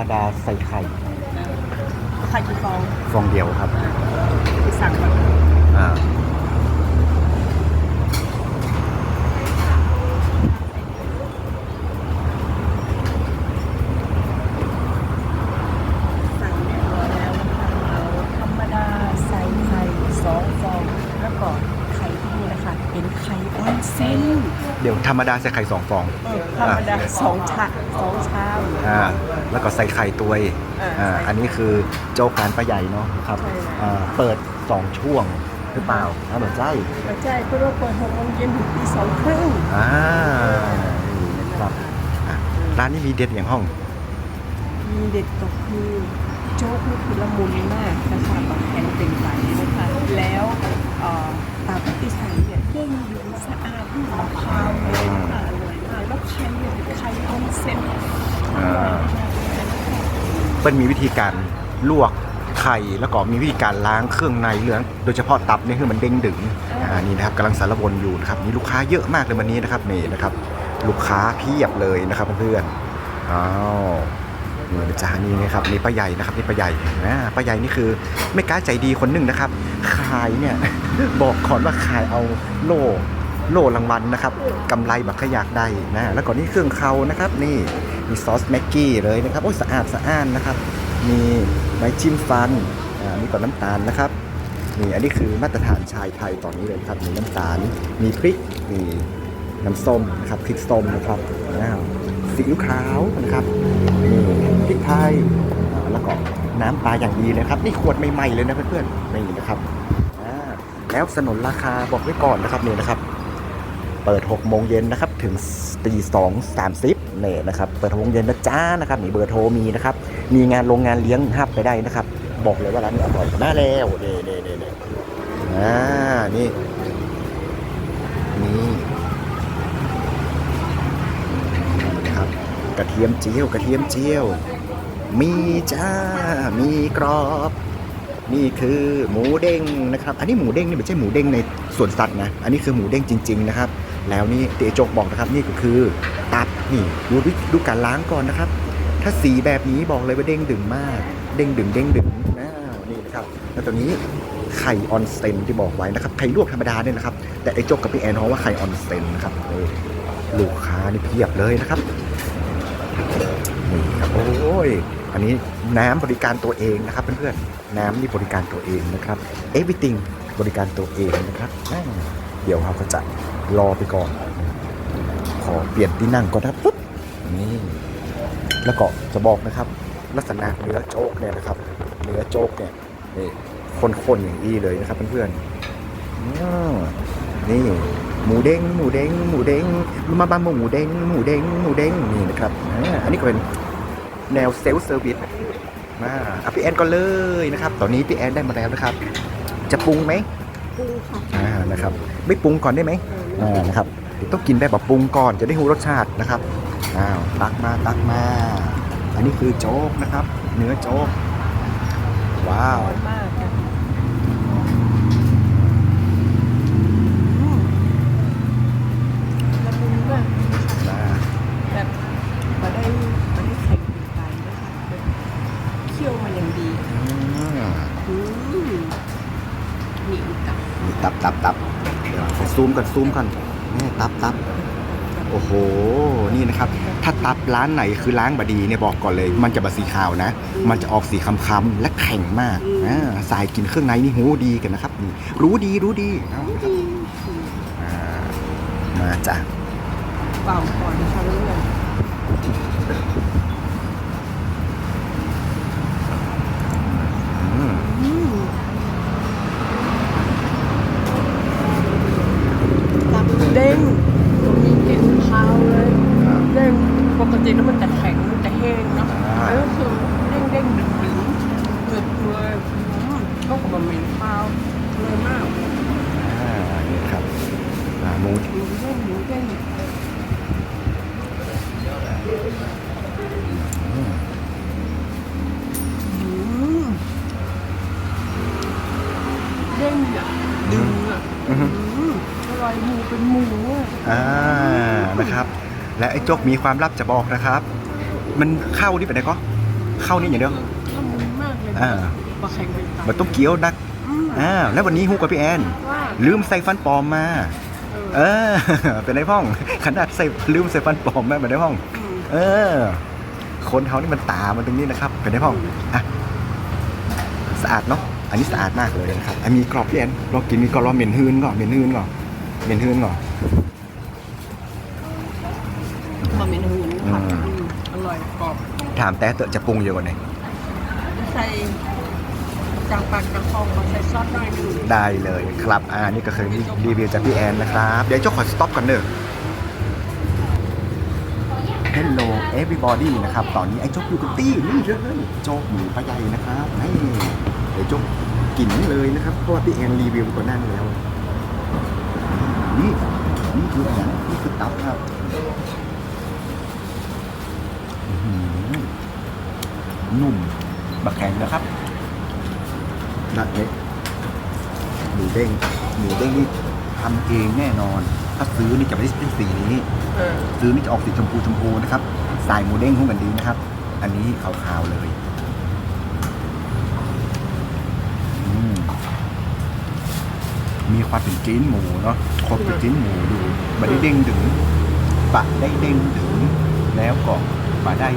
รมดาใส่ไข่ไข่กี่ฟองฟองเดียวครับไปสั่งก่อนอ่าสั่งเรียบร้อยแล้วนะคะเราธรรมดาใส่ไข่สองฟองแล้วก็ไข่ที่นี่นะคะเป็นไข่ออนเซน เดี๋ยวธรรมดาใส่ไข่สองฟองเออธรรมดาสองชาสองชาม อ่าแล้วก็ใส่ไข่ตัวเองอ่าอ่าใส่อันนี้คือโจ๊กการป้าใหญ่เนาะครับใช่แล้วอ่าเปิดสองช่วงหรือเปล่าอ่าเหมือนใช่ไม่ใช่เพราะว่าเปิดหกโมงเย็นถึงตีสองครึ่งอ่านี่นะครับอะร้านนี้มีเด็ดอย่างห้องมีเด็ดก็คือโจ๊กนี่คือละมุนมากนะคะแบบแข็งเป็นใสนะคะแล้วเอ่อตับที่ใส่ เซ็นอร่อยมากเลยนะคะเปิ้ลมีวิธีการลวกไข่แล้วก็มีวิธีการล้างเครื่องในเรื่องโดยเฉพาะตับนี่คือมันเด้งดึงอ่านี่นะครับกำลังสารวนอยู่นะครับมีลูกค้าเยอะมากเลยวันนี้นะครับนี่นะครับ ลูกค้าเพียบเลยนะครับเพื่อนๆอ้าวนี่นะจ๊ะนี่นะครับนี่ป้าใหญ่นะครับนี่ป้าใหญ่นะป้าใหญ่นี่คือไม่กล้าใจดีคนหนึ่งนะครับขายเนี่ยบอกก่อนว่าขายเอาโล่ โล่รางวัลนะครับกำไรแบบขยากได้นะแล้วก็นี่เครื่องเขานะครับนี่มีซอสแม็กกี้เลยนะครับโอ้ยสะอาดสะอ้านนะครับ มีไม้จิ้มฟันมีก่อนน้ำตาลนะครับนี่อันนี้คือมาตรฐานชายไทยตอนนี้เลยครับมีน้ำตาล มีพริกมีน้ำส้มนะครับพริกส้มนะครับอ้าวซีอิ๊วขาวนะครับนี่พริกไทยแล้วก็น้ำปลาอย่างดีเลยครับ นี่ขวดใหม่ๆเลยนะเพื่อนๆนี่นะครับแล้วสนนราคาบอกไว้ก่อนนะครับนี่นะครับ ปิด 6 โมงเย็นนะครับ ถึงตีสองสามสิบเนี่ยนะครับ เปิด6โมงเย็นนะจ้านะครับนี่เบอร์โทรมีนะครับ มีงานโรงงานเลี้ยงห้าบไปได้นะครับ บอกเลยว่าร้านนี้อร่อยมาแล้วเน่เน่เน่เน่อ่า นี่ นี่นะครับ กระเทียมเจียว กระเทียมเจียว มีจ้า มีกรอบนี่คือหมูเด้งนะครับ อันนี้หมูเด้งนี่ไม่ใช่หมูเด้งในสวนสัตว์นะ อันนี้คือหมูเด้งจริง ๆ นะครับ แล้วนี่เตโจกบอกนะครับนี่ก็คือตับนี่ดูดูการล้างก่อนนะครับ ถ้าสีแบบนี้บอกเลยว่าเด้งดึงมาก เด้งดึงเด้งดึงนะนี่นะครับแล้วตัวนี้ไข่ออนเซนที่บอกไว้นะครับไข่ลวกธรรมดาเนี่ยนะครับ แต่ไอ้โจกกับพี่แอนเขาว่าไข่ออนเซนนะครับเออลูกค้านี่เพียบเลยนะครับนี่ครับโอ้ยอันนี้น้ำบริการตัวเองนะครับเพื่อนๆน้ำนี่บริการตัวเองนะครับ everything บริการตัวเองนะครับอ่า เดี๋ยวเราก็จะรอไปก่อน ขอเปลี่ยนที่นั่งก่อนนะปุ๊บนี่แล้วก็จะบอกนะครับ ลักษณะเนื้อโจ๊กเนี่ยนะครับ เนื้อโจ๊กเนี่ยนี่ข้นๆอย่างนี้เลยนะครับเพื่อนๆนี่หมูเด้งหมูเด้งหมูเด้งมาบ้านหมูเด้งหมูเด้งหมูเด้งนี่นะครับอันนี้ก็เป็นแนวเซลฟ์เซอร์วิสมาพี่แอนก็เลยนะครับ ตอนนี้พี่แอนได้มาแล้วนะครับ จะปรุงไหม ปรุงค่ะอ่านะครับไม่ปรุงก่อนได้ไหมอ่านะครับต้องกินแบบปรุงก่อนจะได้รู้รสชาตินะครับอ้าวตักมาตักมา อันนี้คือโจ๊กนะครับ เนื้อโจ๊กว้าว อร่อยมากค่ะอืมละมุนมาก มา แบบมาได้มาได้แข็งเป็นไก่นะคะแบบเคี่ยวมาอย่างดี อืม อืมนี่กับ นี่ ตับตับตับเดี๋ยวซูมกันซูมกันนี่ตับตับโอ้โห นี่นะครับ ถ้าตับร้านไหนคือล้างบดีเนี่ยบอกก่อนเลย มันจะบสีขาวนะ มันจะออกสีคำๆและแข็งมากอ่าสายกินเครื่องในนี่หูดีกันนะครับนี่รู้ดีรู้ดีมาจ้ะเป่าก่อนนะคะเรื่อง อืม อืมตับเด้งมีกลิ่นคาวเลย เด้งปกติแล้วมันจะแข็งมันจะแห้งเนาะ อ่า แล้วคือเด้งเด้งดึงดึงหนึบเลยอืมเข้ากับบะหมี่ข้าวเลยมาก อ่านี่ครับอ่าหมู หมู เด้งหมูเด้งอืมอืมเด้งอะดึงอะอือฮึอืมอร่อยหมูเป็นหมูอะอ่านะครับ และไอ้โจกมีความลับจะบอกนะครับ มันเข้าที่ไปไหนก็เข้านี่อย่างเดียวละมุนมากเลยอ่า ปลาแข็งเป็นไก่มันต้องเกี๊ยวนักอืมอ่าแล้ววันนี้ฮู้กับพี่แอน ว่าลืมใส่ฟันปลอมมา เออเออ เป็นไอ้พ่อง ขนาดใส่ลืมใส่ฟันปลอมมาเป็นไอ้พ่องมเออ คนเขานี่มันตามันตรงนี้นะครับ เป็นไอ้พ่องอะสะอาดเนาะอันนี้สะอาดมากเลยนะครับอันมีกรอบพี่แอนลองกินมีกรอบเหม็นหืนก่อนเหม็นหืนก่อนเหม็นหืนก่อนบะหมี่หูนค่ะอืมอืมอร่อยกรอบถามแต่เตอะจะปรุงเยอะกว่าไหนใส่ จางปากจางคองมาใส่ซอสหน่อยหนึงได้เลยครับอ่านี่ก็คือรีวิวจากพี่แอนนะครับ เดี๋ยวเจ้าขอสต็อปกันเนอะ Hello everybody นะครับ ตอนนี้ไอ้โจ๊กอยู่กับตี้นี่เลยโจ๊กหมูปลาใหญ่นะครับนี่เดี๋ยวโจ๊กกินเลยนะครับ เพราะว่าพี่แอนรีวิวก่อนหน้านี้แล้ว นี่นี่คืออะไรนี่คือตับครับอื้อหือนุ่มบักแข็งนะครับ นัดเล็กหมูเด้งหมูเด้งนี่ทำเองแน่นอน ถ้าซื้อนี่จะไม่ได้เป็นสีนี้เออซื้อนี่จะออกสีชมพูชมพูนะครับ สายหมูเด้งหุ้มกันดีนะครับ อันนี้ขาวๆเลยอืมมีความเป็นจิ้นหมูเนาะครบเป็นจิ้นหมูดูบะได้เด้งดึงปะได้เด้งดึง แล้วก็ปะได้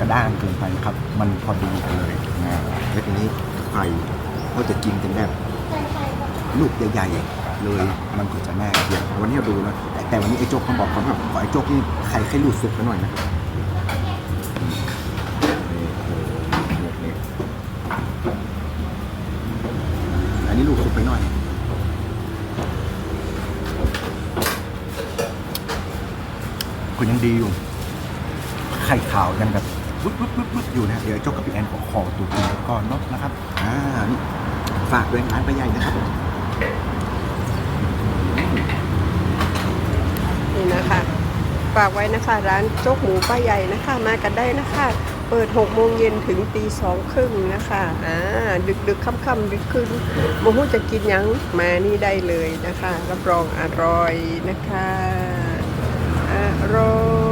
กระด้างเกินไปนะครับ มันพอดีกันเลยนะแล้วทีนี้ไข่ ก็จะกินกันแบบลูกใหญ่ๆเลยมันก็จะน่าเกลียดวันนี้เราดูนะแต่แต่วันนี้ไอ้โจ๊กเขาบอกเขาแบบขอไอ้โจ๊กนี่ไข่แค่รูดสุกกันหน่อยนะครับนี่โอ้โหนี่อันนี้ลูกสุกไปหน่อยก็ยังดีอยู่ ไข่ขาวยังแบบวุดวุดวุดวุดอยู่นะ เดี๋ยวเจ้ากับพี่แอนขอขอตัวกินก่อนเนาะนะครับ อ่านี่ ฝากด้วยร้านปลาใหญ่นะครับนี่นะคะฝากไว้นะคะ ร้านโจ๊กหมูป้าใหญ่นะคะ มากันได้นะคะ เปิด6โมงเย็นถึงตีสองครึ่งนะคะอ่าดึกดึกๆค่ำๆดึกคืนโมโหจะกินยังมานี่ได้เลยนะคะ รับรองอร่อยนะคะอร่อย